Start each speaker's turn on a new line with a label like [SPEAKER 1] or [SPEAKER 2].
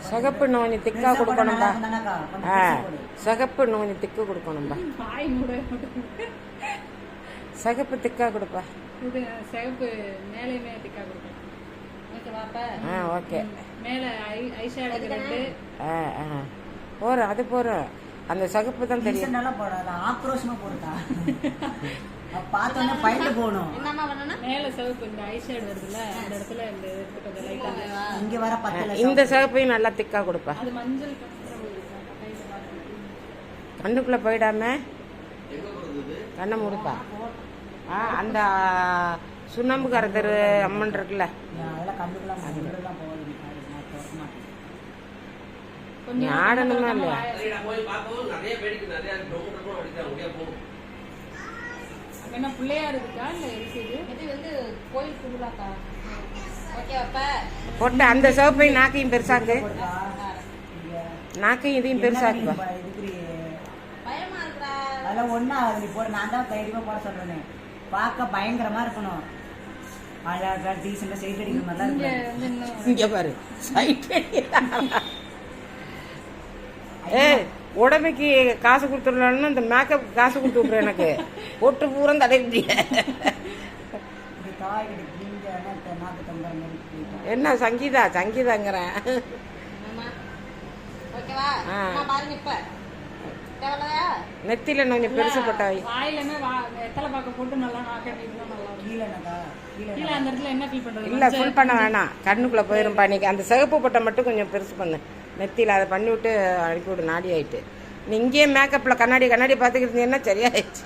[SPEAKER 1] சிகப்பு கொஞ்சம் திக்கா கொடுக்கணும்பா. ஆ. சிகப்பு கொஞ்சம் திக்கு கொடுக்கணும்பா. சிகப்பு திக்கா கொடுப்பா.
[SPEAKER 2] இது சிவப்பு மேலேயுமே திக்கா ஓகேவாப்ப
[SPEAKER 1] ஆ ஓகே.
[SPEAKER 2] மேலே ஐ ரெண்டு
[SPEAKER 1] ஆ ஆ. போகிறோம் அது போகிறோம் அந்த சிகப்பு தான் தெரியும்.
[SPEAKER 3] எல்லாம் போடாத. ஆக்ரோஷமா. அப்ப பார்த்தோன்னே பயந்து போகணும்.
[SPEAKER 4] பண்ணணும்
[SPEAKER 2] மேலே சிவப்பு இந்த ஐஷேடு வருதுல்ல அந்த இடத்துல இந்த கொஞ்சம் லைட்டாக
[SPEAKER 3] இங்க வர பத்தல
[SPEAKER 1] இந்த சிகப்பையும் நல்லா திக்கா கொடுப்பா.
[SPEAKER 2] அது மஞ்சள்
[SPEAKER 1] கண்ணுக்குள்ளே போயிடாம கண்ணை மூடுப்பா. ஆ அந்த சுண்ணாம்பு கரத்தர் அம்மன் இருக்குல்ல.
[SPEAKER 3] அதெல்லாம் கண்டுக்கலாம் உள்ளெல்லாம் போகாது. அது நான் திறக்க மாட்டேன்.
[SPEAKER 2] கொஞ்சம்
[SPEAKER 1] நீ ஆடணுமா இல்லையா?
[SPEAKER 5] அடிக்கிறாங்க
[SPEAKER 2] என்ன பிள்ளையா இருக்கா இல்லை இருக்குது
[SPEAKER 4] இது வந்து கோயில் திருவிழாக்கா
[SPEAKER 1] போட்டு அந்த சிவப்பையும் நாக்கையும் பெருசாக்கு. நாக்கையும் இதையும்
[SPEAKER 3] என்னடா
[SPEAKER 1] பெருசாக்குப்பா
[SPEAKER 3] நீ ப- இதுக்குறீ?
[SPEAKER 4] பயமா இருக்குடா
[SPEAKER 3] அதெல்லாம் ஒண்ணா ஆகாது. நீ போடு. நான் தான் தைரியமா போட சொல்றேனே. பார்க்க பயங்கரமா இருக்கணும் அழகா டீசெண்டா சைட் அடிக்கிற மாதிரி தான்
[SPEAKER 2] இங்கே
[SPEAKER 3] இருக்கணும்.
[SPEAKER 2] வந்து இன்னும்
[SPEAKER 1] இங்க பாரு சைட் ஏய் உடம்புக்கு காசு கொடுத்துடலான்னு இந்த மேக்கப் காசு கொடுத்து விட்ரு எனக்கு. பொட்டு பூரா தடை முடிய. என்ன சங்கீதா? சங்கீதாங்கிறேன். ஆ. நெத்தியில கொஞ்சம் பெருசு போட்டாய்.
[SPEAKER 2] வாயிலுமே எத்தலை பார்க்க போட்டு நல்லா
[SPEAKER 1] இல்ல ஃபுல் பண்ண வேணாம். கண்ணுக்குள்ள போயிரும் பண்ணிக்க அந்த சிகப்பு போட்டை மட்டும் கொஞ்சம் பெருசு பண்ணு. நெத்தியில அதை பண்ணி விட்டு அனுப்பிவிடு நாடி ஆயிட்டு. நீ இங்கேயே மேக்கப்ல கண்ணாடி கண்ணாடி பார்த்துக்கிட்டு இருந்தீங்கன்னா சரியாயிடுச்சு.